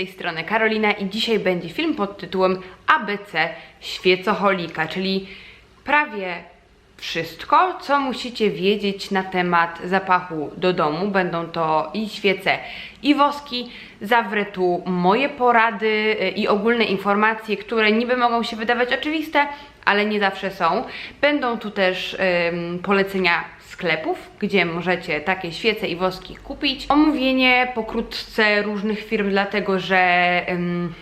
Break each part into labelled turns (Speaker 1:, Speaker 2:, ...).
Speaker 1: tej strony Karolina i dzisiaj będzie film pod tytułem ABC Świecoholika, czyli prawie wszystko, co musicie wiedzieć na temat zapachu do domu. Będą to i świece, i woski. Zawrę tu moje porady y, i ogólne informacje, które niby mogą się wydawać oczywiste, ale nie zawsze są. Będą tu też ym, polecenia sklepów, gdzie możecie takie świece i woski kupić. Omówienie pokrótce różnych firm, dlatego że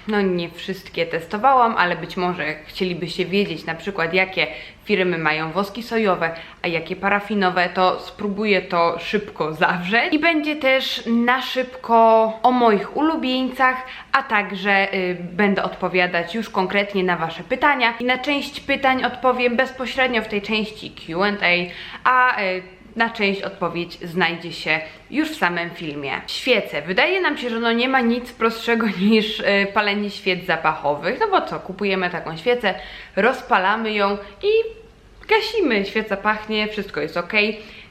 Speaker 1: no nie wszystkie testowałam, ale być może chcielibyście wiedzieć na przykład jakie firmy mają woski sojowe, a jakie parafinowe, to spróbuję to szybko zawrzeć. I będzie też na szybko o moich ulubieńcach, a także y, będę odpowiadać już konkretnie na Wasze pytania. I na część pytań odpowiem bezpośrednio w tej części QA, a y, na część odpowiedź znajdzie się już w samym filmie. Świece. Wydaje nam się, że no nie ma nic prostszego niż y, palenie świec zapachowych. No bo co, kupujemy taką świecę, rozpalamy ją i gasimy. Świeca pachnie, wszystko jest ok.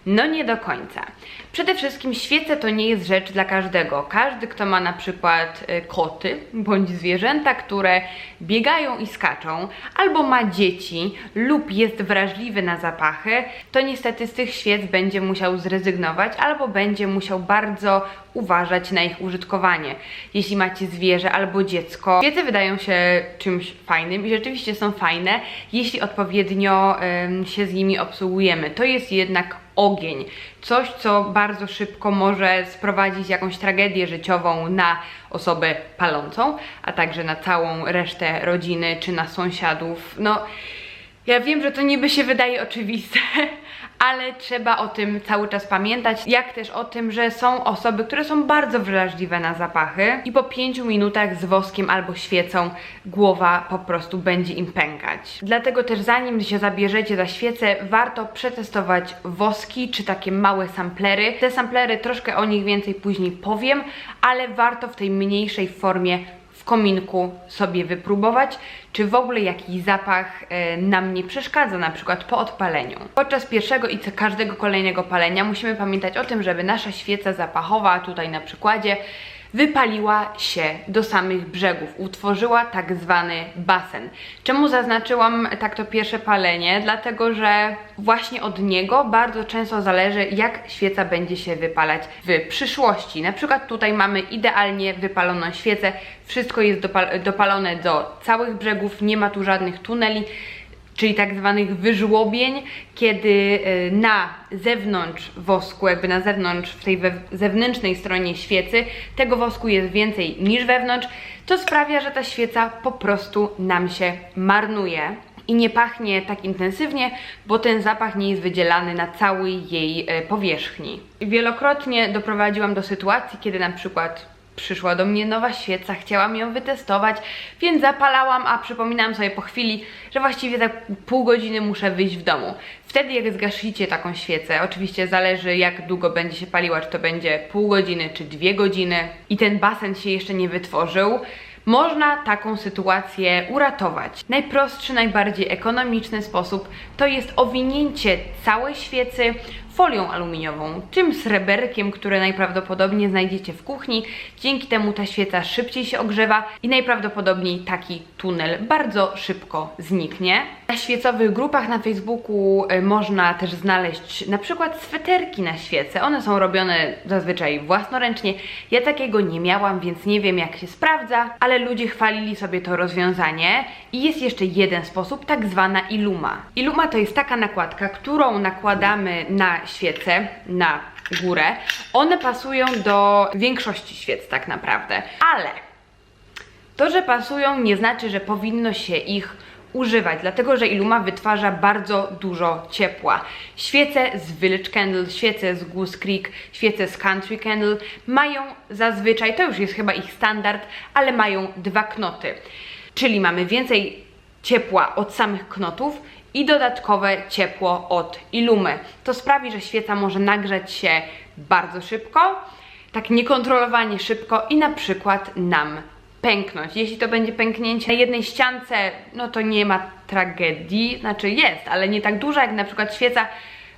Speaker 1: No nie do końca. Przede wszystkim świece to nie jest rzecz dla każdego. Każdy, kto ma na przykład y, koty bądź zwierzęta, które biegają i skaczą, albo ma dzieci lub jest wrażliwy na zapachy, to niestety z tych świec będzie musiał zrezygnować albo będzie musiał bardzo uważać na ich użytkowanie. Jeśli macie zwierzę albo dziecko, świece wydają się czymś fajnym i rzeczywiście są fajne, jeśli odpowiednio em, się z nimi obsługujemy. To jest jednak ogień. Coś, co bardzo szybko może sprowadzić jakąś tragedię życiową na osobę palącą, a także na całą resztę rodziny czy na sąsiadów. No, ja wiem, że to niby się wydaje oczywiste, ale trzeba o tym cały czas pamiętać, jak też o tym, że są osoby, które są bardzo wrażliwe na zapachy i po 5 minutach z woskiem albo świecą głowa po prostu będzie im pękać. Dlatego też zanim się zabierzecie za świecę, warto przetestować woski czy takie małe samplery. Te samplery troszkę o nich więcej później powiem, ale warto w tej mniejszej formie kominku sobie wypróbować, czy w ogóle jakiś zapach e, nam nie przeszkadza, na przykład po odpaleniu. Podczas pierwszego i każdego kolejnego palenia musimy pamiętać o tym, żeby nasza świeca zapachowa, tutaj na przykładzie, wypaliła się do samych brzegów, utworzyła tak zwany basen. Czemu zaznaczyłam tak to pierwsze palenie? Dlatego, że właśnie od niego bardzo często zależy, jak świeca będzie się wypalać w przyszłości. Na przykład tutaj mamy idealnie wypaloną świecę, wszystko jest dopal- dopalone do całych brzegów, nie ma tu żadnych tuneli czyli tak zwanych wyżłobień, kiedy e, na zewnątrz wosku, jakby na zewnątrz, w tej zewnętrznej stronie świecy, tego wosku jest więcej niż wewnątrz, to sprawia, że ta świeca po prostu nam się marnuje i nie pachnie tak intensywnie, bo ten zapach nie jest wydzielany na całej jej e, powierzchni. Wielokrotnie doprowadziłam do sytuacji, kiedy na przykład przyszła do mnie nowa świeca, chciałam ją wytestować, więc zapalałam, a przypominałam sobie po chwili, że właściwie za pół godziny muszę wyjść w domu. Wtedy jak zgasicie taką świecę, oczywiście zależy jak długo będzie się paliła, czy to będzie pół godziny, czy dwie godziny i ten basen się jeszcze nie wytworzył, można taką sytuację uratować. Najprostszy, najbardziej ekonomiczny sposób to jest owinięcie całej świecy folią aluminiową, tym sreberkiem, które najprawdopodobniej znajdziecie w kuchni. Dzięki temu ta świeca szybciej się ogrzewa i najprawdopodobniej taki tunel bardzo szybko zniknie. Na świecowych grupach na Facebooku y, można też znaleźć na przykład sweterki na świece. One są robione zazwyczaj własnoręcznie. Ja takiego nie miałam, więc nie wiem jak się sprawdza, ale ludzie chwalili sobie to rozwiązanie. I jest jeszcze jeden sposób, tak zwana iluma. Iluma to jest taka nakładka, którą nakładamy na świecę, na górę. One pasują do większości świec tak naprawdę, ale to, że pasują, nie znaczy, że powinno się ich używać, dlatego że Illuma wytwarza bardzo dużo ciepła. Świece z Village Candle, świece z Goose Creek, świece z Country Candle mają zazwyczaj, to już jest chyba ich standard, ale mają dwa knoty. Czyli mamy więcej ciepła od samych knotów i dodatkowe ciepło od Illumy. To sprawi, że świeca może nagrzać się bardzo szybko, tak niekontrolowanie szybko i na przykład nam pęknąć. Jeśli to będzie pęknięcie na jednej ściance, no to nie ma tragedii, znaczy jest, ale nie tak duża jak na przykład świeca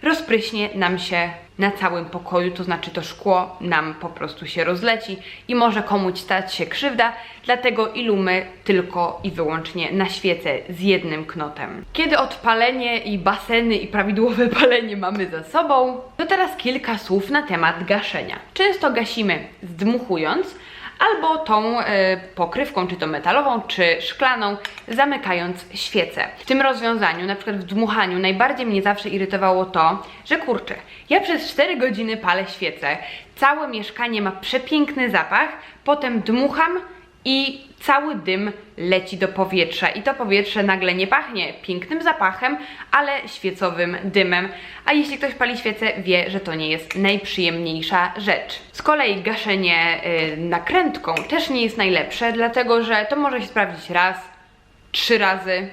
Speaker 1: rozpryśnie nam się na całym pokoju, to znaczy to szkło nam po prostu się rozleci i może komuś stać się krzywda, dlatego ilumy tylko i wyłącznie na świecę z jednym knotem. Kiedy odpalenie i baseny i prawidłowe palenie mamy za sobą, to teraz kilka słów na temat gaszenia. Często gasimy zdmuchując, albo tą e, pokrywką, czy to metalową, czy szklaną, zamykając świecę. W tym rozwiązaniu, na przykład w dmuchaniu, najbardziej mnie zawsze irytowało to, że kurczę, ja przez 4 godziny palę świecę, całe mieszkanie ma przepiękny zapach, potem dmucham i cały dym leci do powietrza i to powietrze nagle nie pachnie pięknym zapachem, ale świecowym dymem. A jeśli ktoś pali świecę, wie, że to nie jest najprzyjemniejsza rzecz. Z kolei gaszenie y, nakrętką też nie jest najlepsze, dlatego że to może się sprawdzić raz, trzy razy,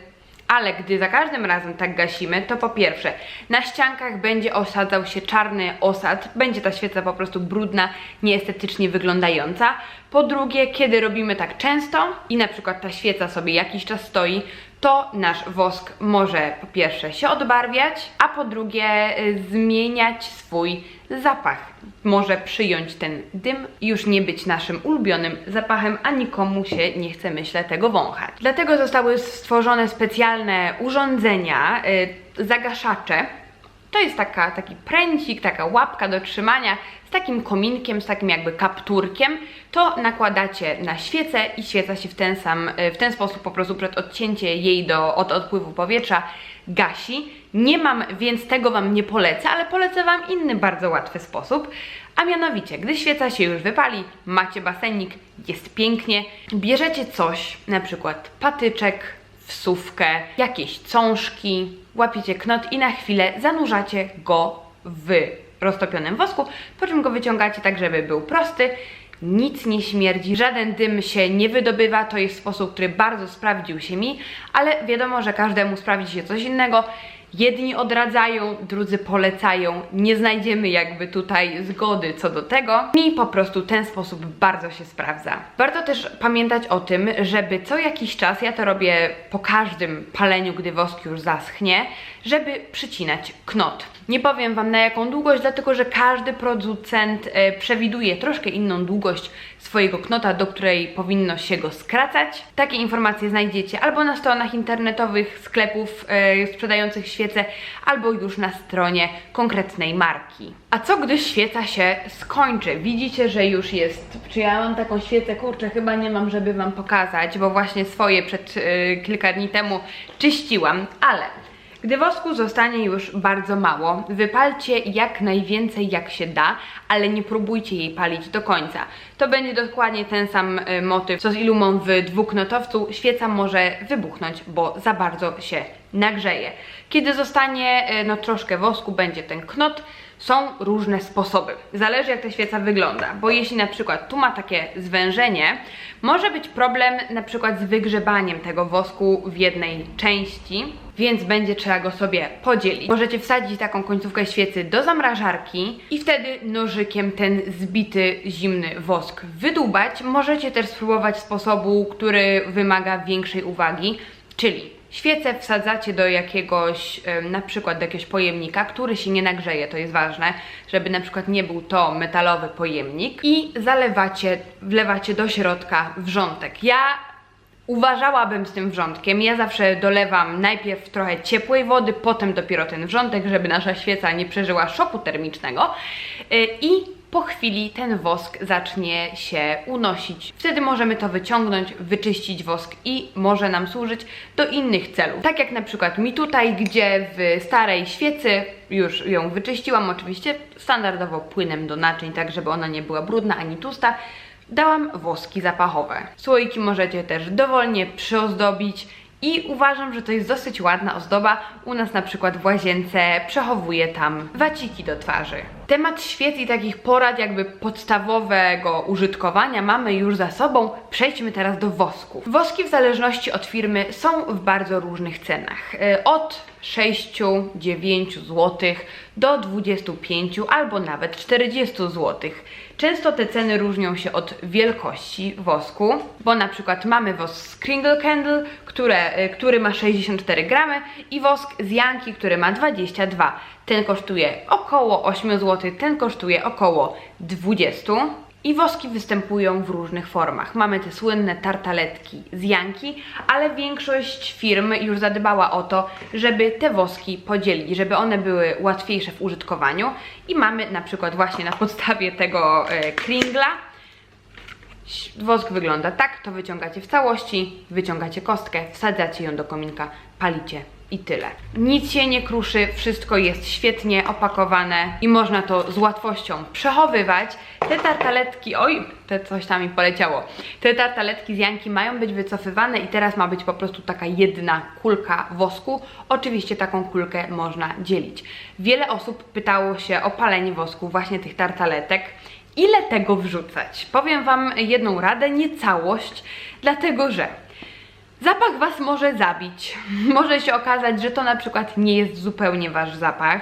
Speaker 1: ale gdy za każdym razem tak gasimy, to po pierwsze, na ściankach będzie osadzał się czarny osad, będzie ta świeca po prostu brudna, nieestetycznie wyglądająca. Po drugie, kiedy robimy tak często i na przykład ta świeca sobie jakiś czas stoi, to nasz wosk może po pierwsze się odbarwiać, a po drugie y, zmieniać swój zapach. Może przyjąć ten dym już nie być naszym ulubionym zapachem, a nikomu się nie chce, myślę, tego wąchać. Dlatego zostały stworzone specjalne urządzenia, y, zagaszacze, to jest taka, taki pręcik, taka łapka do trzymania z takim kominkiem, z takim jakby kapturkiem. To nakładacie na świecę i świeca się w ten sam, w ten sposób po prostu przed odcięcie jej do, od odpływu powietrza gasi. Nie mam, więc tego Wam nie polecę, ale polecę Wam inny bardzo łatwy sposób. A mianowicie, gdy świeca się już wypali, macie basenik, jest pięknie, bierzecie coś, na przykład patyczek, wsówkę, jakieś cążki, łapiecie knot i na chwilę zanurzacie go w roztopionym wosku, po czym go wyciągacie tak, żeby był prosty. Nic nie śmierdzi, żaden dym się nie wydobywa. To jest sposób, który bardzo sprawdził się mi, ale wiadomo, że każdemu sprawdzi się coś innego. Jedni odradzają, drudzy polecają. Nie znajdziemy jakby tutaj zgody co do tego. Mi po prostu ten sposób bardzo się sprawdza. Warto też pamiętać o tym, żeby co jakiś czas, ja to robię po każdym paleniu, gdy wosk już zaschnie, żeby przycinać knot. Nie powiem Wam na jaką długość, dlatego że każdy producent e, przewiduje troszkę inną długość swojego knota, do której powinno się go skracać. Takie informacje znajdziecie albo na stronach internetowych sklepów e, sprzedających świece, albo już na stronie konkretnej marki. A co gdy świeca się skończy? Widzicie, że już jest. Czy ja mam taką świecę? Kurczę, chyba nie mam, żeby Wam pokazać, bo właśnie swoje przed e, kilka dni temu czyściłam, ale gdy wosku zostanie już bardzo mało, wypalcie jak najwięcej jak się da, ale nie próbujcie jej palić do końca. To będzie dokładnie ten sam y, motyw, co z ilumą w dwuknotowcu. Świeca może wybuchnąć, bo za bardzo się nagrzeje. Kiedy zostanie y, no troszkę wosku, będzie ten knot, są różne sposoby. Zależy jak ta świeca wygląda, bo jeśli na przykład tu ma takie zwężenie, może być problem na przykład z wygrzebaniem tego wosku w jednej części, więc będzie trzeba go sobie podzielić. Możecie wsadzić taką końcówkę świecy do zamrażarki i wtedy nożykiem ten zbity zimny wosk wydubać. Możecie też spróbować sposobu, który wymaga większej uwagi, czyli Świecę wsadzacie do jakiegoś, na przykład do jakiegoś pojemnika, który się nie nagrzeje, to jest ważne, żeby na przykład nie był to metalowy pojemnik i zalewacie, wlewacie do środka wrzątek. Ja uważałabym z tym wrzątkiem. Ja zawsze dolewam najpierw trochę ciepłej wody, potem dopiero ten wrzątek, żeby nasza świeca nie przeżyła szoku termicznego y, i po chwili ten wosk zacznie się unosić. Wtedy możemy to wyciągnąć, wyczyścić wosk i może nam służyć do innych celów. Tak jak na przykład mi tutaj, gdzie w starej świecy już ją wyczyściłam, oczywiście standardowo płynem do naczyń, tak żeby ona nie była brudna ani tłusta, dałam woski zapachowe. Słoiki możecie też dowolnie przyozdobić i uważam, że to jest dosyć ładna ozdoba. U nas na przykład w łazience przechowuję tam waciki do twarzy. Temat świec i takich porad jakby podstawowego użytkowania mamy już za sobą. Przejdźmy teraz do wosków. Woski w zależności od firmy są w bardzo różnych cenach. E, Od 6-9 zł do 25 albo nawet 40 zł. Często te ceny różnią się od wielkości wosku, bo na przykład mamy wosk z Kringle Candle, które, y, który ma 64 gramy i wosk z Janki, który ma 22. Ten kosztuje około 8 zł, ten kosztuje około 20. I woski występują w różnych formach. Mamy te słynne tartaletki z Janki, ale większość firm już zadbała o to, żeby te woski podzielić, żeby one były łatwiejsze w użytkowaniu. I mamy na przykład właśnie na podstawie tego e, kringla Wosk wygląda tak, to wyciągacie w całości, wyciągacie kostkę, wsadzacie ją do kominka, palicie i tyle. Nic się nie kruszy, wszystko jest świetnie opakowane i można to z łatwością przechowywać. Te tartaletki, oj, te coś tam mi poleciało. Te tartaletki z Janki mają być wycofywane i teraz ma być po prostu taka jedna kulka wosku. Oczywiście taką kulkę można dzielić. Wiele osób pytało się o palenie wosku właśnie tych tartaletek. Ile tego wrzucać? Powiem Wam jedną radę, nie całość, dlatego że zapach Was może zabić. Może się okazać, że to na przykład nie jest zupełnie Wasz zapach.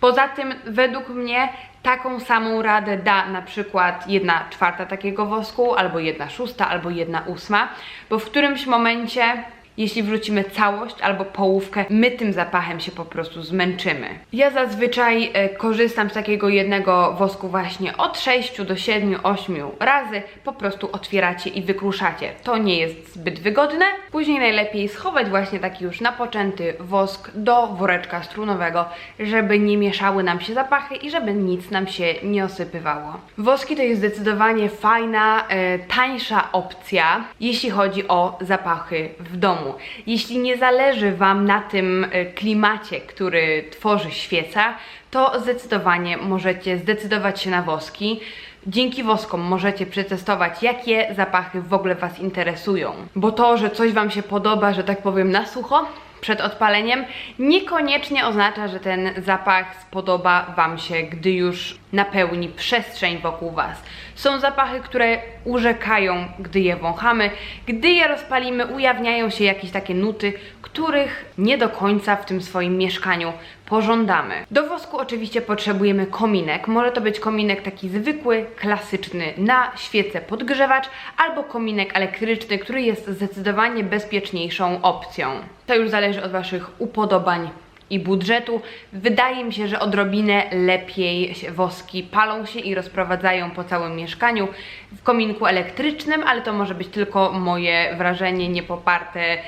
Speaker 1: Poza tym, według mnie, taką samą radę da na przykład jedna czwarta takiego wosku, albo jedna szósta, albo jedna ósma, bo w którymś momencie jeśli wrzucimy całość albo połówkę, my tym zapachem się po prostu zmęczymy. Ja zazwyczaj e, korzystam z takiego jednego wosku właśnie od 6 do 7, 8 razy. Po prostu otwieracie i wykruszacie. To nie jest zbyt wygodne. Później najlepiej schować właśnie taki już napoczęty wosk do woreczka strunowego, żeby nie mieszały nam się zapachy i żeby nic nam się nie osypywało. Woski to jest zdecydowanie fajna, e, tańsza opcja, jeśli chodzi o zapachy w domu domu. Jeśli nie zależy Wam na tym e, klimacie, który tworzy świeca, to zdecydowanie możecie zdecydować się na woski. Dzięki woskom możecie przetestować, jakie zapachy w ogóle Was interesują. Bo to, że coś Wam się podoba, że tak powiem na sucho, przed odpaleniem, niekoniecznie oznacza, że ten zapach spodoba Wam się, gdy już napełni przestrzeń wokół Was. Są zapachy, które urzekają, gdy je wąchamy. Gdy je rozpalimy, ujawniają się jakieś takie nuty, których nie do końca w tym swoim mieszkaniu pożądamy. Do wosku oczywiście potrzebujemy kominek. Może to być kominek taki zwykły, klasyczny na świecę podgrzewacz, albo kominek elektryczny, który jest zdecydowanie bezpieczniejszą opcją. To już zależy od Waszych upodobań i budżetu. Wydaje mi się, że odrobinę lepiej woski palą się i rozprowadzają po całym mieszkaniu w kominku elektrycznym, ale to może być tylko moje wrażenie, nie poparte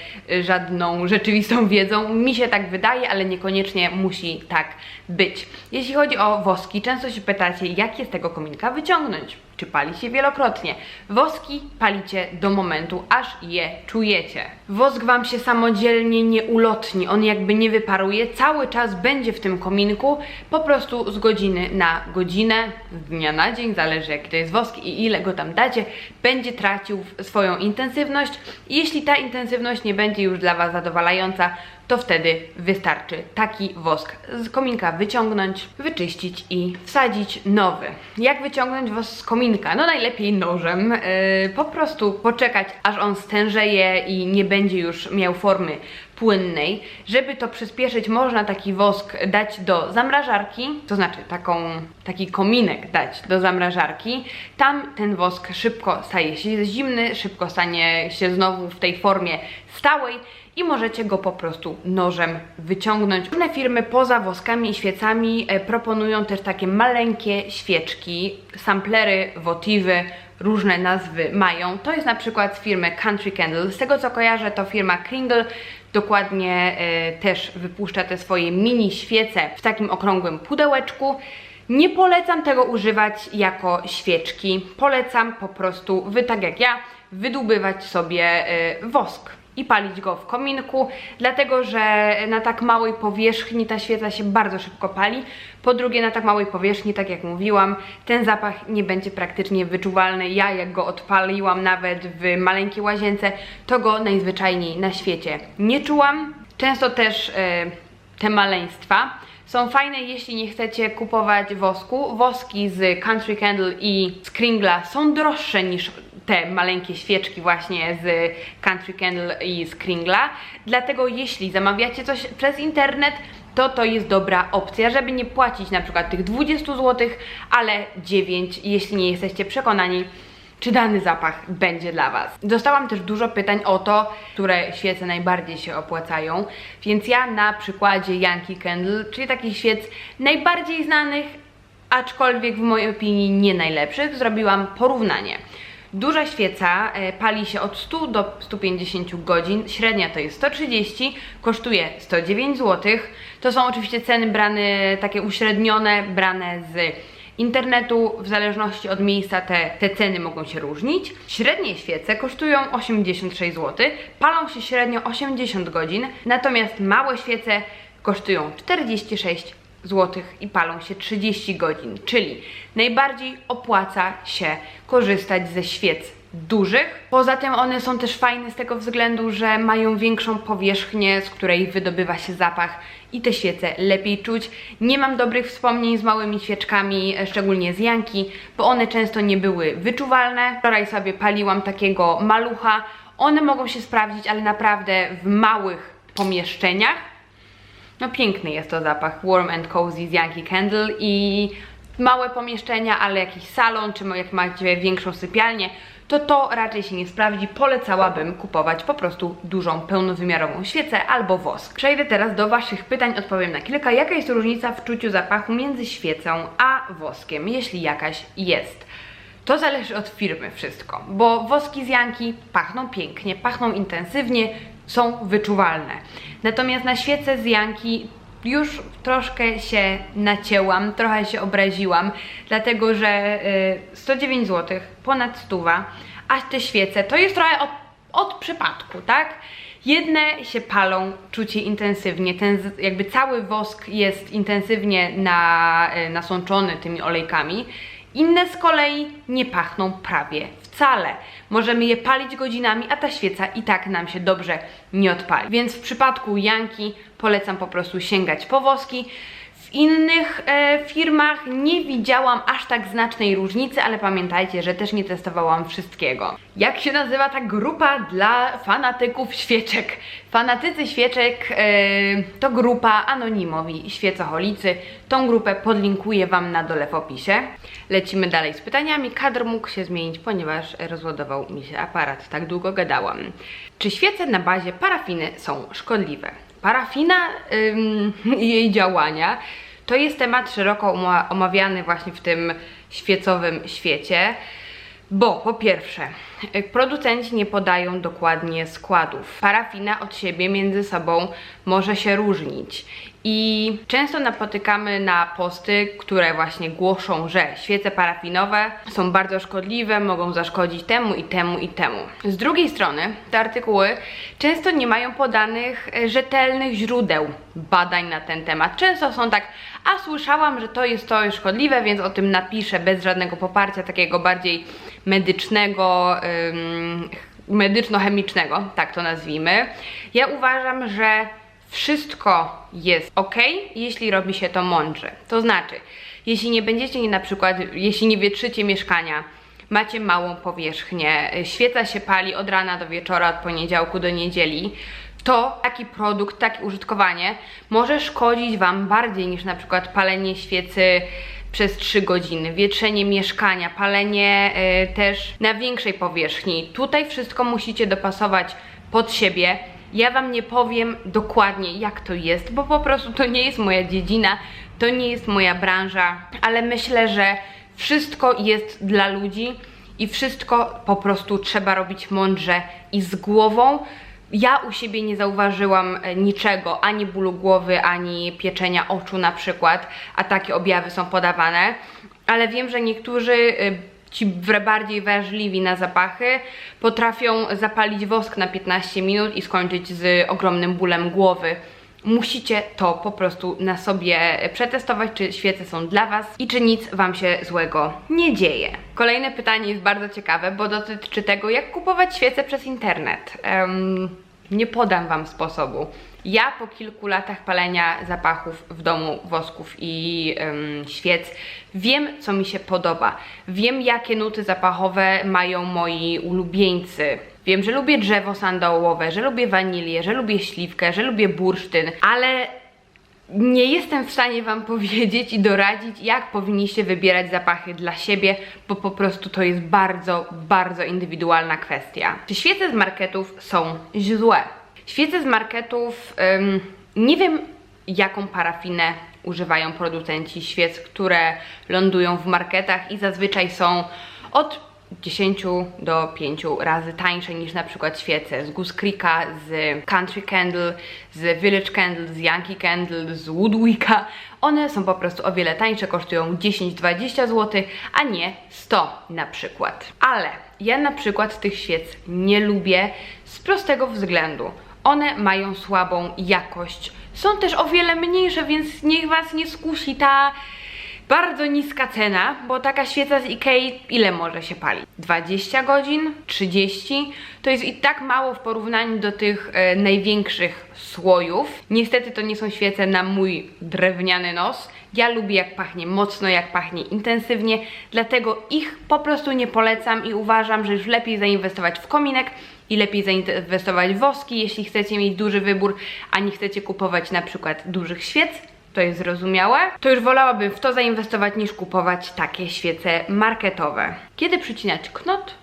Speaker 1: żadną rzeczywistą wiedzą. Mi się tak wydaje, ale niekoniecznie musi tak być. Jeśli chodzi o woski, często się pytacie, jak je z tego kominka wyciągnąć czy pali się wielokrotnie. Woski palicie do momentu, aż je czujecie. Wosk Wam się samodzielnie nie ulotni, on jakby nie wyparuje, cały czas będzie w tym kominku, po prostu z godziny na godzinę, z dnia na dzień, zależy jaki to jest wosk i ile go tam dacie, będzie tracił swoją intensywność. Jeśli ta intensywność nie będzie już dla Was zadowalająca, to wtedy wystarczy taki wosk z kominka wyciągnąć, wyczyścić i wsadzić nowy. Jak wyciągnąć wosk z kominka? No najlepiej nożem. Yy, po prostu poczekać, aż on stężeje i nie będzie już miał formy płynnej. Żeby to przyspieszyć, można taki wosk dać do zamrażarki, to znaczy taką, taki kominek dać do zamrażarki. Tam ten wosk szybko staje się zimny, szybko stanie się znowu w tej formie stałej i możecie go po prostu nożem wyciągnąć. Inne firmy poza woskami i świecami e, proponują też takie maleńkie świeczki, samplery, wotiwy, różne nazwy mają. To jest na przykład z firmy Country Candle. Z tego co kojarzę, to firma Kringle dokładnie e, też wypuszcza te swoje mini świece w takim okrągłym pudełeczku. Nie polecam tego używać jako świeczki. Polecam po prostu, wy tak jak ja, wydłubywać sobie e, wosk i palić go w kominku, dlatego że na tak małej powierzchni ta świeca się bardzo szybko pali. Po drugie, na tak małej powierzchni, tak jak mówiłam, ten zapach nie będzie praktycznie wyczuwalny. Ja jak go odpaliłam nawet w maleńkiej łazience, to go najzwyczajniej na świecie nie czułam. Często też e, te maleństwa Są fajne, jeśli nie chcecie kupować wosku. Woski z Country Candle i z Kringla są droższe niż te maleńkie świeczki właśnie z Country Candle i z Kringla. Dlatego jeśli zamawiacie coś przez internet, to to jest dobra opcja, żeby nie płacić na przykład tych 20 zł, ale 9, jeśli nie jesteście przekonani, czy dany zapach będzie dla Was. Dostałam też dużo pytań o to, które świece najbardziej się opłacają, więc ja na przykładzie Yankee Candle, czyli takich świec najbardziej znanych, aczkolwiek w mojej opinii nie najlepszych, zrobiłam porównanie. Duża świeca e, pali się od 100 do 150 godzin, średnia to jest 130, kosztuje 109 zł. To są oczywiście ceny brane takie uśrednione, brane z internetu, w zależności od miejsca te, te ceny mogą się różnić. Średnie świece kosztują 86 zł, palą się średnio 80 godzin, natomiast małe świece kosztują 46 zł i palą się 30 godzin, czyli najbardziej opłaca się korzystać ze świec dużych. Poza tym one są też fajne z tego względu, że mają większą powierzchnię, z której wydobywa się zapach i te świece lepiej czuć. Nie mam dobrych wspomnień z małymi świeczkami, e, szczególnie z Janki, bo one często nie były wyczuwalne. Wczoraj sobie paliłam takiego malucha. One mogą się sprawdzić, ale naprawdę w małych pomieszczeniach no piękny jest to zapach Warm and Cozy z Yankee Candle i małe pomieszczenia, ale jakiś salon, czy jak macie większą sypialnię, to to raczej się nie sprawdzi. Polecałabym kupować po prostu dużą, pełnowymiarową świecę albo wosk. Przejdę teraz do Waszych pytań, odpowiem na kilka. Jaka jest różnica w czuciu zapachu między świecą a woskiem, jeśli jakaś jest? To zależy od firmy wszystko, bo woski z Janki pachną pięknie, pachną intensywnie, są wyczuwalne. Natomiast na świece z Janki już troszkę się nacięłam, trochę się obraziłam, dlatego że y, 109 zł, ponad stuwa, a te świece to jest trochę od, od przypadku, tak? Jedne się palą, czucie intensywnie, ten jakby cały wosk jest intensywnie na, y, nasączony tymi olejkami, inne z kolei nie pachną prawie wcale. Możemy je palić godzinami, a ta świeca i tak nam się dobrze nie odpali. Więc w przypadku Janki polecam po prostu sięgać po woski. W innych e, firmach nie widziałam aż tak znacznej różnicy, ale pamiętajcie, że też nie testowałam wszystkiego. Jak się nazywa ta grupa dla fanatyków świeczek? Fanatycy świeczek e, to grupa anonimowi świecoholicy. Tą grupę podlinkuję Wam na dole w opisie. Lecimy dalej z pytaniami. Kadr mógł się zmienić, ponieważ rozładował mi się aparat. Tak długo gadałam. Czy świece na bazie parafiny są szkodliwe? Parafina i jej działania to jest temat szeroko oma- omawiany właśnie w tym świecowym świecie. Bo po pierwsze, y, producenci nie podają dokładnie składów. Parafina od siebie między sobą może się różnić. I często napotykamy na posty, które właśnie głoszą, że świece parafinowe są bardzo szkodliwe, mogą zaszkodzić temu i temu i temu. Z drugiej strony, te artykuły często nie mają podanych e, rzetelnych źródeł badań na ten temat. Często są tak, a słyszałam, że to jest to szkodliwe, więc o tym napiszę bez żadnego poparcia takiego bardziej medycznego, ym, medyczno-chemicznego, tak to nazwijmy. Ja uważam, że wszystko jest ok, jeśli robi się to mądrze. To znaczy, jeśli nie będziecie na przykład, jeśli nie wietrzycie mieszkania, macie małą powierzchnię, świeca się pali od rana do wieczora, od poniedziałku do niedzieli, to taki produkt, takie użytkowanie może szkodzić Wam bardziej niż na przykład palenie świecy przez 3 godziny, wietrzenie mieszkania, palenie y, też na większej powierzchni. Tutaj wszystko musicie dopasować pod siebie. Ja Wam nie powiem dokładnie jak to jest, bo po prostu to nie jest moja dziedzina, to nie jest moja branża, ale myślę, że wszystko jest dla ludzi i wszystko po prostu trzeba robić mądrze i z głową. Ja u siebie nie zauważyłam e, niczego, ani bólu głowy, ani pieczenia oczu na przykład, a takie objawy są podawane, ale wiem, że niektórzy y, ci bardziej wrażliwi na zapachy potrafią zapalić wosk na 15 minut i skończyć z ogromnym bólem głowy. Musicie to po prostu na sobie przetestować, czy świece są dla Was i czy nic Wam się złego nie dzieje. Kolejne pytanie jest bardzo ciekawe, bo dotyczy tego, jak kupować świece przez internet. Em, Nie podam Wam sposobu. Ja po kilku latach palenia zapachów w domu, wosków i ym, świec, wiem, co mi się podoba. Wiem, jakie nuty zapachowe mają moi ulubieńcy. Wiem, że lubię drzewo sandałowe, że lubię wanilię, że lubię śliwkę, że lubię bursztyn, ale nie jestem w stanie Wam powiedzieć i doradzić, jak powinniście wybierać zapachy dla siebie, bo po prostu to jest bardzo, bardzo indywidualna kwestia. Czy świece z marketów są złe? Świece z marketów, ym, nie wiem jaką parafinę używają producenci świec, które lądują w marketach i zazwyczaj są od 10 do 5 razy tańsze niż na przykład świece z Goose Creeka, z Country Candle, z Village Candle, z Yankee Candle, z Woodwicka. One są po prostu o wiele tańsze, kosztują 10-20 zł, a nie 100 na przykład. Ale ja na przykład tych świec nie lubię z prostego względu. One mają słabą jakość. Są też o wiele mniejsze, więc niech Was nie skusi ta bardzo niska cena, bo taka świeca z Ikei ile może się palić? 20 godzin? 30? To jest i tak mało w porównaniu do tych e, największych słojów. Niestety to nie są świece na mój drewniany nos. Ja lubię jak pachnie mocno, jak pachnie intensywnie, dlatego ich po prostu nie polecam i uważam, że już lepiej zainwestować w kominek i lepiej zainwestować w woski, jeśli chcecie mieć duży wybór, a nie chcecie kupować na przykład dużych świec, to jest zrozumiałe, to już wolałabym w to zainwestować niż kupować takie świece marketowe. Kiedy przycinać knot?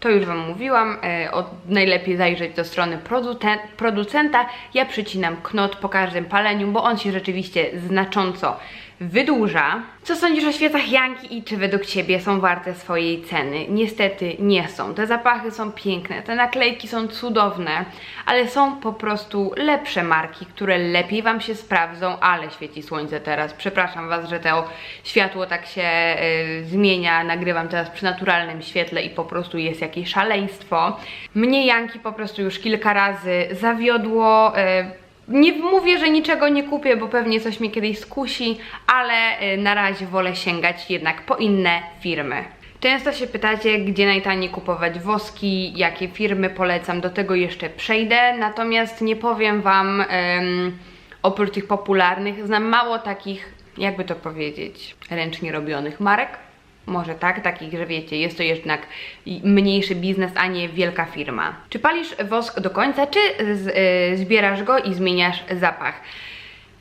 Speaker 1: To już Wam mówiłam, e, od, najlepiej zajrzeć do strony producen- producenta. Ja przycinam knot po każdym paleniu, bo on się rzeczywiście znacząco wydłuża. Co sądzisz o świecach Janki i czy według Ciebie są warte swojej ceny? Niestety nie są. Te zapachy są piękne, te naklejki są cudowne, ale są po prostu lepsze marki, które lepiej Wam się sprawdzą, ale świeci słońce teraz. Przepraszam Was, że to światło tak się y, zmienia. Nagrywam teraz przy naturalnym świetle i po prostu jest jakieś szaleństwo. Mnie Janki po prostu już kilka razy zawiodło. Y, nie mówię, że niczego nie kupię, bo pewnie coś mnie kiedyś skusi, ale y, na razie wolę sięgać jednak po inne firmy. Często się pytacie, gdzie najtaniej kupować woski, jakie firmy polecam, do tego jeszcze przejdę, natomiast nie powiem Wam, em, oprócz tych popularnych, znam mało takich, jakby to powiedzieć, ręcznie robionych marek. Może tak, takich, że wiecie, jest to jednak mniejszy biznes, a nie wielka firma. Czy palisz wosk do końca, czy z, y, zbierasz go i zmieniasz zapach?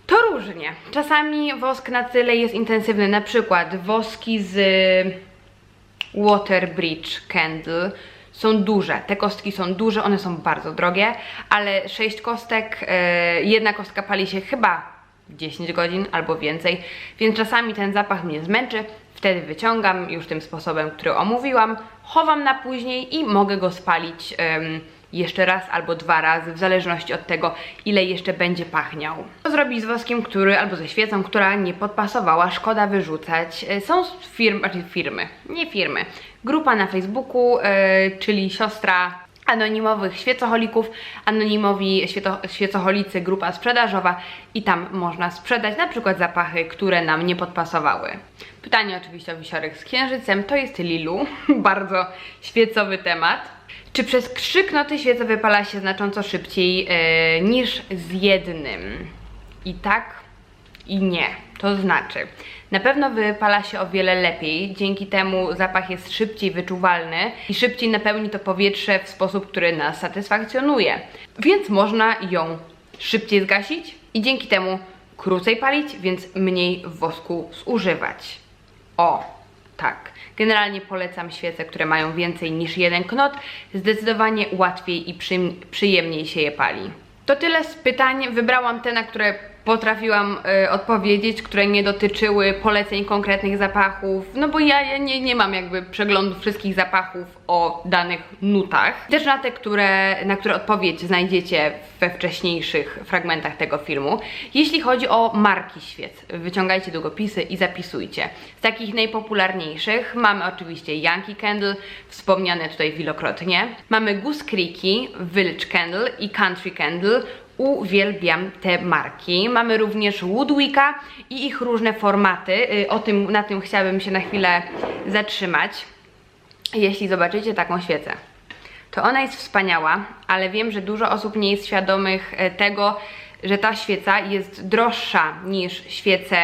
Speaker 1: To różnie. Czasami wosk na tyle jest intensywny, na przykład woski z Water Bridge Candle są duże. Te kostki są duże, one są bardzo drogie, ale 6 kostek, e, jedna kostka pali się chyba 10 godzin albo więcej, więc czasami ten zapach mnie zmęczy. Wtedy wyciągam już tym sposobem, który omówiłam, chowam na później i mogę go spalić em, jeszcze raz albo dwa razy, w zależności od tego, ile jeszcze będzie pachniał. Co zrobić z woskiem, który, albo ze świecą, która nie podpasowała, szkoda wyrzucać. E, Są firmy, znaczy firmy, nie firmy, grupa na Facebooku, e, czyli siostra anonimowych świecoholików, anonimowi świeto, świecoholicy, grupa sprzedażowa i tam można sprzedać na przykład zapachy, które nam nie podpasowały. Pytanie oczywiście o wisiorek z księżycem, to jest Lilu, bardzo świecowy temat. Czy przez trzy knoty świeca wypala się znacząco szybciej e, niż z jednym? I tak, i nie. To znaczy, na pewno wypala się o wiele lepiej, dzięki temu zapach jest szybciej wyczuwalny i szybciej napełni to powietrze w sposób, który nas satysfakcjonuje. Więc można ją szybciej zgasić i dzięki temu krócej palić, więc mniej wosku zużywać. O, tak. Generalnie polecam świece, które mają więcej niż jeden knot. Zdecydowanie łatwiej i przy, przyjemniej się je pali. To tyle z pytań. Wybrałam te, na które potrafiłam y, odpowiedzieć, które nie dotyczyły poleceń konkretnych zapachów, no bo ja, ja nie, nie mam jakby przeglądu wszystkich zapachów o danych nutach. Też na te, które, na które odpowiedź znajdziecie we wcześniejszych fragmentach tego filmu. Jeśli chodzi o marki świec, wyciągajcie długopisy i zapisujcie. Z takich najpopularniejszych mamy oczywiście Yankee Candle, wspomniane tutaj wielokrotnie. Mamy Goose Creeki, Village Candle i Country Candle. Uwielbiam te marki. Mamy również Woodwicka i ich różne formaty. Y, O tym, na tym chciałabym się na chwilę zatrzymać. Jeśli zobaczycie taką świecę, to ona jest wspaniała, ale wiem, że dużo osób nie jest świadomych e, tego, że ta świeca jest droższa niż świece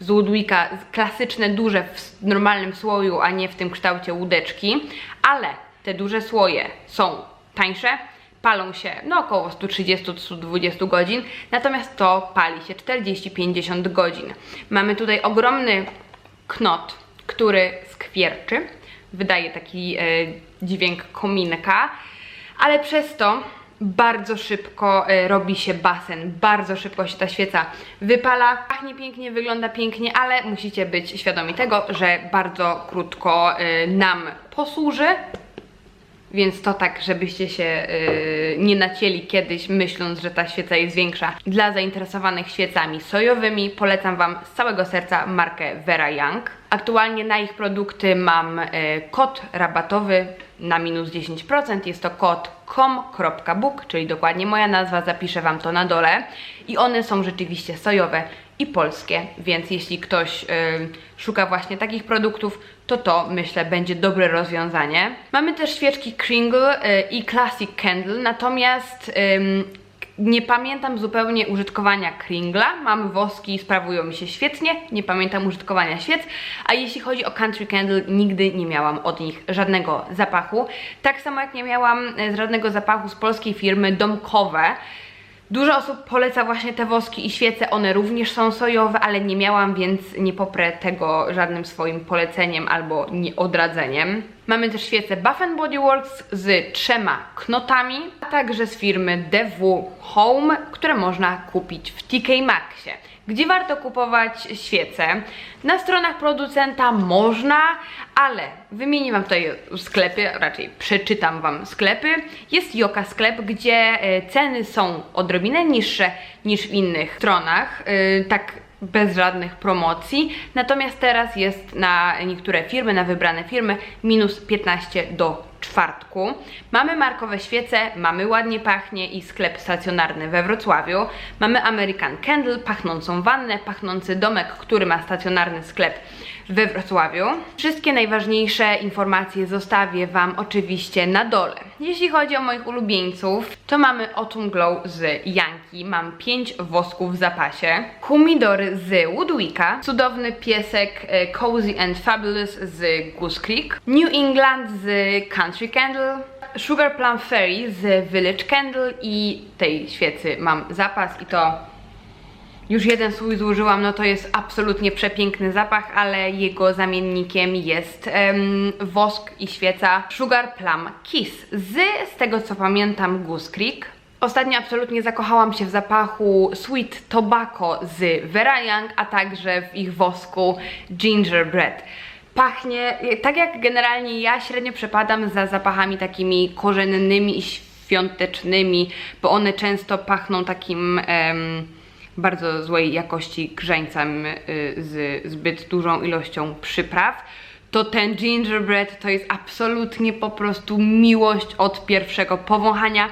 Speaker 1: z Woodwicka, klasyczne, duże w normalnym słoju, a nie w tym kształcie łódeczki, ale te duże słoje są tańsze, palą się no około 130-120 godzin, natomiast to pali się 40-50 godzin. Mamy tutaj ogromny knot, który skwierczy, wydaje taki e, dźwięk kominka, ale przez to bardzo szybko e, robi się basen, bardzo szybko się ta świeca wypala. Pachnie pięknie, wygląda pięknie, ale musicie być świadomi tego, że bardzo krótko e, nam posłuży. Więc to tak, żebyście się yy, nie nacięli kiedyś, myśląc, że ta świeca jest większa. Dla zainteresowanych świecami sojowymi polecam Wam z całego serca markę Vera Young. Aktualnie na ich produkty mam yy, kod rabatowy na minus 10%. Jest to kod com.book, czyli dokładnie moja nazwa, zapiszę Wam to na dole. I one są rzeczywiście sojowe i polskie, więc jeśli ktoś y, szuka właśnie takich produktów, to to myślę będzie dobre rozwiązanie. Mamy też świeczki Kringle y, i Classic Candle, natomiast nie pamiętam zupełnie użytkowania Kringla. Mam woski sprawują mi się świetnie. Nie pamiętam użytkowania świec. A jeśli chodzi o Country Candle, nigdy nie miałam od nich żadnego zapachu. Tak samo jak nie miałam e, żadnego zapachu z polskiej firmy Domkowe. Dużo osób poleca właśnie te woski i świece, one również są sojowe, ale nie miałam, więc nie poprę tego żadnym swoim poleceniem albo nieodradzeniem. Mamy też świece Bath Body Works z trzema knotami, a także z firmy DW Home, które można kupić w TK Maxie. Gdzie warto kupować świece? Na stronach producenta można, ale wymienię Wam tutaj sklepy, raczej przeczytam Wam sklepy. Jest Joka sklep, gdzie e, ceny są odrobinę niższe niż w innych stronach, e, tak bez żadnych promocji. Natomiast teraz jest na niektóre firmy, na wybrane firmy minus 15 do czwartku. Mamy markowe świece, mamy ładnie pachnie i sklep stacjonarny we Wrocławiu. Mamy American Candle, pachnącą wannę, pachnący domek, który ma stacjonarny sklep we Wrocławiu. Wszystkie najważniejsze informacje zostawię Wam oczywiście na dole. Jeśli chodzi o moich ulubieńców, to mamy Autumn Glow z Yankee, mam 5 wosków w zapasie, Humidory z Woodwicka, cudowny piesek e, Cozy and Fabulous z Goose Creek, New England z Country Candle, Sugar Plum Fairy z Village Candle i tej świecy mam zapas i to już jeden słój zużyłam, no to jest absolutnie przepiękny zapach, ale jego zamiennikiem jest em, wosk i świeca Sugar Plum Kiss z, z tego co pamiętam, Goose Creek. Ostatnio absolutnie zakochałam się w zapachu Sweet Tobacco z Vera Young, a także w ich wosku Gingerbread. Pachnie, tak jak generalnie ja średnio przepadam za zapachami takimi korzennymi i świątecznymi, bo one często pachną takim... em, bardzo złej jakości grzańcem y, z zbyt dużą ilością przypraw, to ten gingerbread to jest absolutnie po prostu miłość od pierwszego powąchania.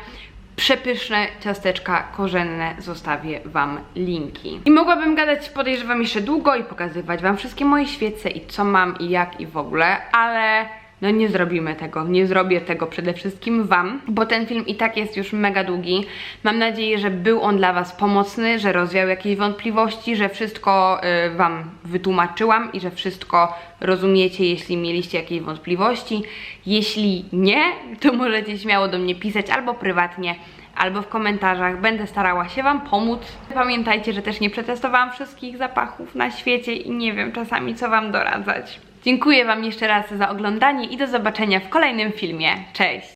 Speaker 1: Przepyszne ciasteczka korzenne, zostawię Wam linki. I mogłabym gadać, podejrzewam, jeszcze długo i pokazywać Wam wszystkie moje świece i co mam i jak i w ogóle, ale no nie zrobimy tego, nie zrobię tego przede wszystkim Wam, bo ten film i tak jest już mega długi. Mam nadzieję, że był on dla Was pomocny, że rozwiał jakieś wątpliwości, że wszystko y, Wam wytłumaczyłam i że wszystko rozumiecie, jeśli mieliście jakieś wątpliwości. Jeśli nie, to możecie śmiało do mnie pisać albo prywatnie, albo w komentarzach. Będę starała się Wam pomóc. Pamiętajcie, że też nie przetestowałam wszystkich zapachów na świecie i nie wiem czasami co Wam doradzać. Dziękuję Wam jeszcze raz za oglądanie i do zobaczenia w kolejnym filmie. Cześć!